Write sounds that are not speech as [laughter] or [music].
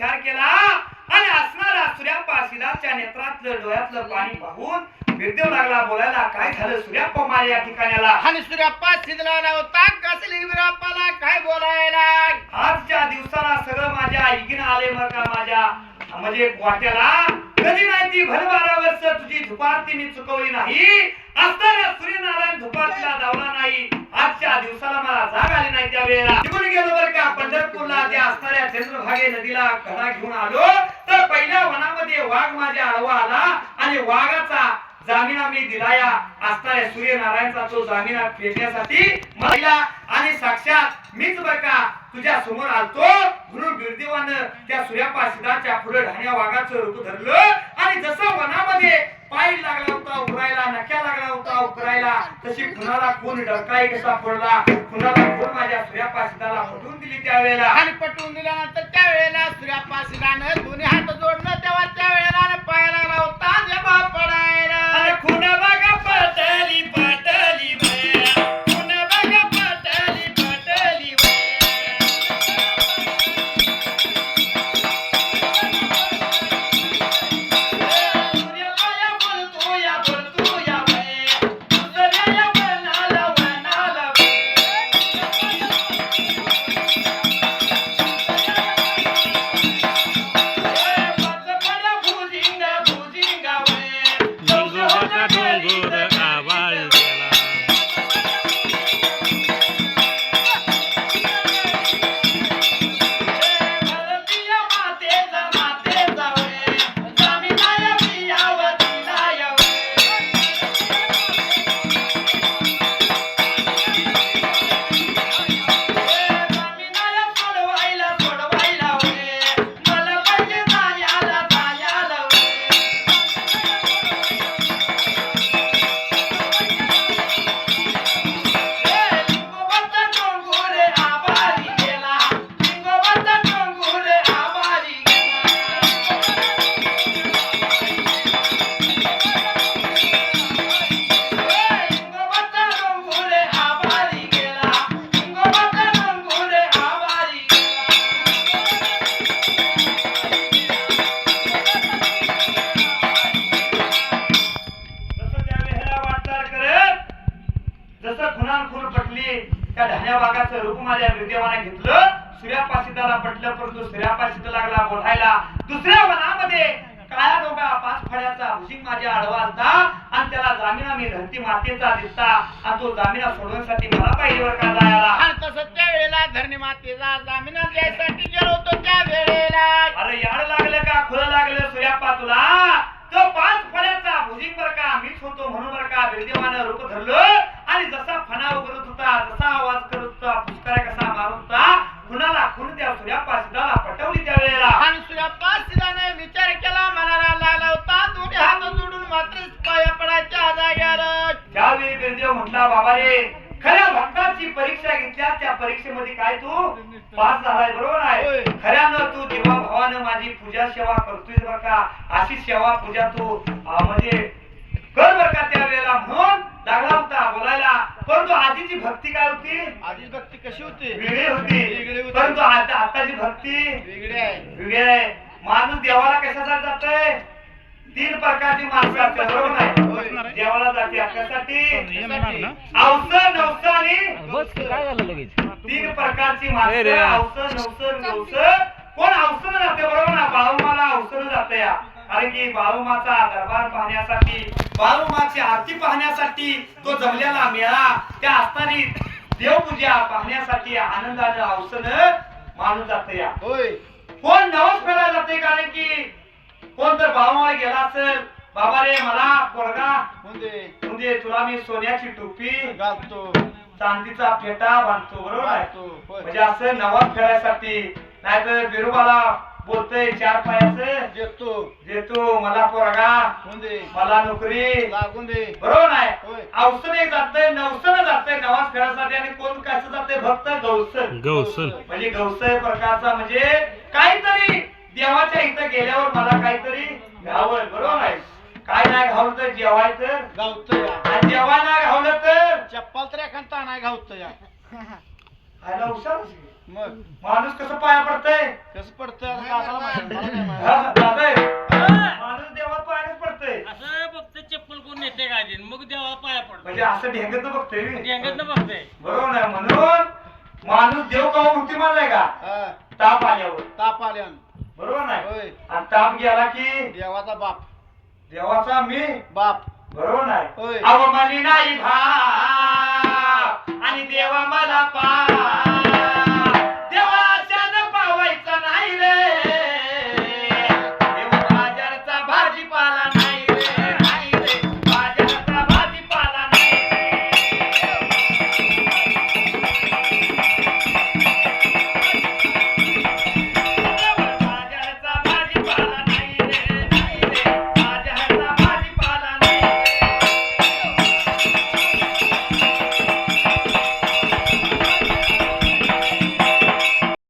उच्चार केला आणि असणारा सूर्याप्पा नेत्रातलं डोळ्यातलं पाणी पाहून बिरदेव लागला बोलायला काय झालं सूर्याप्पा मला या ठिकाणाला आणि सूर्याप्पा शिजला नव्हता कसली विराप्पाला काय बोलायला? आजच्या दिवसाला सगळं माझ्या इगिन आले मग का माझ्या? म्हणजे वाट्याला? कधी नाही ती भरभारा वर्ष तुझी धुपारती मी चुकवली नाही. असताना सूर्यनारायण धुपारतीला धावला नाही. आजच्या दिवसाला मला जाग आली नाही त्यावेळेला भागे नदीला घडा घेऊन आलो तर पहिल्या वनामध्ये वाघ माझ्या आडवा आला आणि वाघाचा जामिना मी दिलाया. असणाऱ्या सूर्यनारायणचा तो जामिना फेडण्यासाठी महिला आणि साक्षात मीच बर का तुझ्या समोर आलतो. गुरु बिरदेवानं त्या सूर्यापाशिदाच्या पुढे ढाण्या वाघाचं रूप धरलं. आणि जसं वनामध्ये तशी कुणाला कोण डरकाई कसा पडला? कुणाला कोण माझ्या सूर्यापाशिदाला पटवून दिली त्यावेळेला? आणि पटवून दिल्यानंतर त्या वेळेला दोन्ही हात जोडलं तेव्हा त्या त्या वाघाचं रूप माझ्या विद्यमाने घेतलं. सूर्यापाशिताला पटलं परंतु सूर्यापाशित लागला बोलायला. दुसऱ्या वनामध्ये काळा डोगा पाच फळ्याचा भुसिंग माझ्या आडवा असता आणि त्याला जामिना मी धरती मातेचा दिसता. आणि तो जामिना सोडवण्यासाठी मला पाहिजे वर का जायला आणि तसं त्या वेळेला धरणी मातेचा जामिना द्यायसाठी गेलो होतो त्या वेळेला अरे याड लागलं का खुलं लागलं सूर्याप्पा तुला तो पाच फळ्याचा भुजिंग बर का मीच होतो म्हणून बर का बिरदेवानं रूप धरलं आणि जसा फणा उघडत होता जसा आवाज करत पुष्कळ्या कसा मारत खुनाला खुन त्या सूर्याप्पा सिद्धाला पटवली त्या वेळेला आणि सूर्याप्पा शिलाने विचार केला मनाला लागला होता. दोन्ही हात जोडून मात्र पाया पडायच्या जाग्यावर ज्यावेळी बिरदेव म्हटला बाबा रे खऱ्या भक्ताची परीक्षा घेतल्यास त्या परीक्षेमध्ये काय तू? पास झालाय बरोबर. आहे. खऱ्यानं तू देवा भावानं माझी पूजा सेवा करतोय बर का? अशी सेवा पूजा तू म्हणजे कर बर का त्या वेळेला म्हणून लागला परंतु आधीची भक्ती काय होती? आधीच भक्ती कशी होती? वेगळी होती. वेगळी होती. परंतु आता आताची भक्ती वेगळी आहे. वेगळी आहे. माणूस देवाला कशासाठी जातोय? तीन प्रकारची माणसं असतात बरोबर होय. नाही देवाला जाते कशासाठी ना औस नवस आणि बस काय झालं लगेच? तीन प्रकारची ए रे. माणसं औस नवस गवस कोण औषध जाते बरोबर ना? बाळूमाला औषध जाते या. कारण की बाळूमाचा दरबार पाहण्यासाठी बाळूमाची आरती पाहण्यासाठी तो जमलेला मेळा त्या असताना देवपूजा पाहण्यासाठी आनंदानं औषध माणूस जाते या. कोण नवस फेडायला जाते? कारण की कोण तर बाळूमाला गेला असेल बाबा रे मला पोरगा. म्हणजे तुला मी सोन्याची टोपी घालतो. चांदीचा फेटा बांधतो बरोबर? आहे. म्हणजे असं नवाज फेडायसाठी नाहीतर बिरुबाला बोलतय चार पायाचं. देतो. देतो. मला पोरगा. मला नोकरी. लागून दे. बरोबर आहे. औषध एक जातंय नवसन जातंय नवाज फेडायसाठी आणि कोण कसं जातंय फक्त गवसन गौसल म्हणजे गवसय प्रकारचा म्हणजे काहीतरी देवाच्या इथं गेल्यावर मला काहीतरी घ्यावं बरोबर आहे काय नाही घावलं तर जेवायचं गावतो या. आणि जेव्हा नाही घावलं तर? चप्पल तर एखादा नाही घावतो या. [laughs] आयला हुशार मग? माणूस कसं पाया पडतंय? कसं पडतं आता काकाला माहिती, मला काय माहिती. हा, दादा माणूस देवात पायाच पडतंय. असं फक्त चप्पल कोण नेते काय मग देवा पाया पडतो म्हणजे असं ढेंगत बघतोय मी. डेंगत बघते बरोबर आहे म्हणून माणूस देव का मुक्ती मानलाय का? हा, ताप आल्यावर. ताप आल्यान बरोबर नाही होय. आणि ताप गेला की देवाचा बाप. देवाचा मी बाप. बरोबर नाही. अवमानी नाही भाव. आणि देवा मला पा